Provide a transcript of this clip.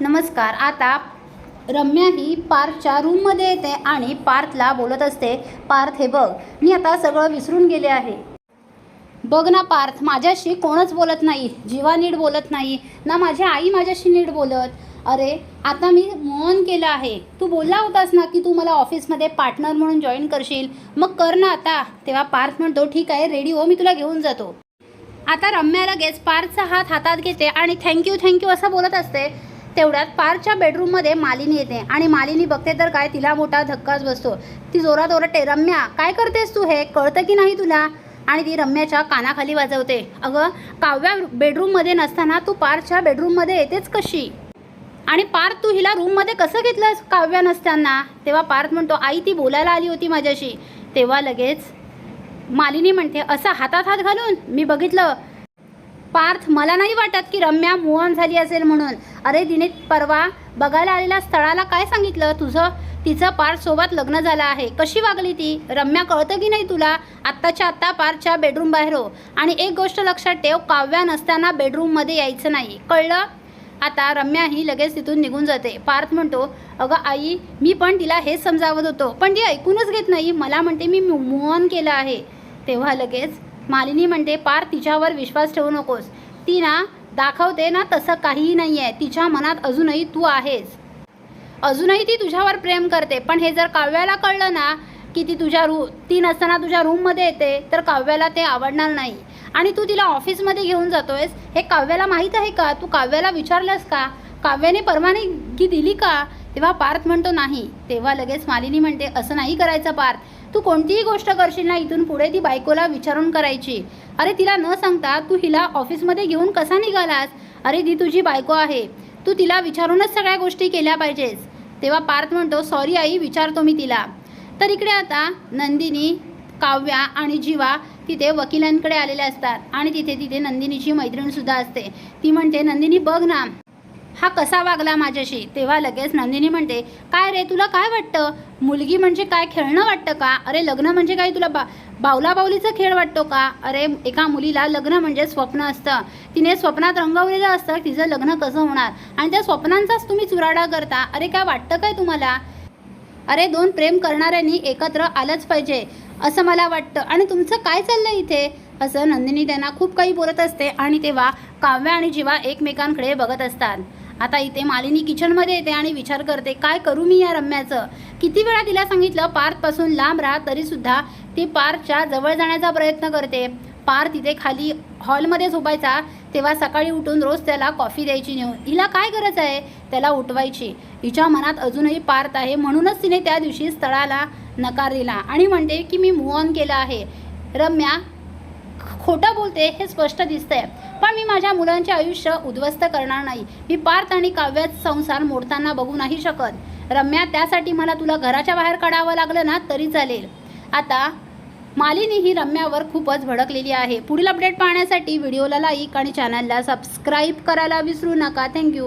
नमस्कार आता रम्या ही पार्थच्या रूममध्ये येते आणि पार्थला बोलत असते पार्थ हे बघ मी आता सगळं विसरून गेले आहे. बघ ना पार्थ माझ्याशी कोणच बोलत नाही जीवा नीट बोलत नाही ना माझी आई माझ्याशी नीट बोलत. अरे आता मी मौन केलं आहे तू बोलला होतास ना की तू मला ऑफिसमध्ये पार्टनर म्हणून जॉईन करशील? मग कर ना आता. तेव्हा पार्थ म्हणतो ठीक आहे रेडी हो मी तुला घेऊन जातो. आता रम्या लगेच पार्थचा हात हातात घेते आणि थँक्यू थँक्यू असं बोलत असते. तेवढ्यात पारच्या बेडरूममध्ये मालिनी येते आणि मालिनी बघते तर काय तिला मोठा धक्काच बसतो. ती जोरात ओरडते रम्या काय करतेस तू हे? कळतं की नाही तुला? आणि ती रम्याच्या कानाखाली वाजवते अगं काव्या बेडरूममध्ये नसताना तू पारच्या बेडरूममध्ये येतेच कशी? आणि पार्थ तू हिला रूममध्ये कसं घेतलंस? काव्या नसताना. तेव्हा पार्थ म्हणतो आई ती बोलायला आली होती माझ्याशी. तेव्हा लगेच मालिनी म्हणते असं हातात हात घालून? मी बघितलं पार्थ मला नाही वाटत की रम्या मोहन झाली असेल म्हणून. अरे तिने परवा बघायला आलेल्या स्थळाला काय सांगितलं? तुझं तिचं पार्थ सोबत लग्न झालं आहे. कशी वागली ती? रम्या कळतं की नाही तुला? आत्ताच्या आत्ता पार्थच्या बेडरूम बाहेर हो. आणि एक गोष्ट लक्षात ठेव काव्या नसताना बेडरूममध्ये यायचं नाही. कळलं? आता रम्या ही लगेच तिथून निघून जाते. पार्थ म्हणतो अगं आई मी पण तिला हेच समजावत होतो. पण ती ऐकूनच घेत नाही. मला म्हणते मी मोहन केलं आहे. तेव्हा लगेच मालिनी म्हणते पार तिच्यावर विश्वास ठेवू नकोस. ती ना दाखवते ना तसं काहीही नाही आहे तिच्या मनात अजूनही तू आहेस. अजूनही ती तुझ्यावर प्रेम करते. पण हे जर काव्याला कळलं ना की ती तुझ्या रू ती नसताना तुझ्या रूममध्ये येते तर काव्याला ते आवडणार नाही. आणि तू तिला ऑफिसमध्ये घेऊन जातोयस हे काव्याला माहीत आहे का? तू काव्याला विचारलंस का? काव्याने परवानगी दिली का? तेव्हा पार्थ म्हणतो नाही. तेव्हा लगेच मालिनी म्हणते असं नाही करायचं पार्थ. तू कोणतीही गोष्ट करशील ना इथून पुढे ती बायकोला विचारून करायची. अरे तिला न सांगता तू हिला ऑफिसमध्ये घेऊन कसा निघालास? अरे ती तुझी बायको आहे. तू तिला विचारूनच सगळ्या गोष्टी केल्या पाहिजेस. तेव्हा पार्थ म्हणतो सॉरी आई विचारतो मी तिला. तर इकडे आता नंदिनी काव्या आणि जीवा तिथे वकिलांकडे आलेले असतात आणि तिथे तिथे नंदिनीची मैत्रीणसुद्धा असते. ती म्हणते नंदिनी बघ ना हा कसा वागला माझ्याशी? तेव्हा लगेच नंदिनी म्हणते काय रे तुला काय वाटतं? मुलगी म्हणजे काय? खेळणं वाटतं का? अरे लग्न म्हणजे काय? तुला बा बावला खेळ वाटतो का? अरे एका मुलीला लग्न म्हणजे स्वप्न असतं. तिने स्वप्नात रंगवलेलं असतं तिचं लग्न कसं होणार? आणि त्या स्वप्नांचाच तुम्ही चुराडा करता. अरे काय वाटतं काय तुम्हाला? अरे दोन प्रेम करणाऱ्यांनी एकत्र आलंच पाहिजे असं मला वाटतं. आणि तुमचं काय चाललं इथे? असं नंदिनी त्यांना खूप काही बोलत असते. आणि तेव्हा काव्या आणि जीवा एकमेकांकडे बघत असतात. आता इथे मालिनी किचनमध्ये येते आणि विचार करते काय करू मी या रम्याचं? किती वेळा तिला सांगितलं पार्थपासून लांब राहा तरीसुद्धा ती पार्थच्या जवळ जाण्याचा प्रयत्न करते. पार तिथे खाली हॉलमध्ये झोपायचा तेव्हा सकाळी उठून रोज त्याला कॉफी द्यायची नेऊन. हिला काय गरज आहे? त्याला उठवायची. हिच्या मनात अजूनही पार्थ आहे. म्हणूनच तिने त्या दिवशी स्थळाला नकार दिला आणि म्हणते की मी मूव ऑन केलं आहे. रम्या खोटं बोलते हे स्पष्ट दिसतंय. पण मी माझ्या मुलांचे आयुष्य उद्ध्वस्त करणार नाही. मी पार्थ आणि काव्यात संसार मोडताना बघू नाही शकत. रम्या त्यासाठी मला तुला घराच्या बाहेर काढावं लागलं ना तरी चालेल. आता मालिनी ही रम्यावर खूपच भडकलेली आहे. पुढील अपडेट पाहण्यासाठी व्हिडिओला लाईक आणि चॅनलला सबस्क्राईब करायला विसरू नका. थँक्यू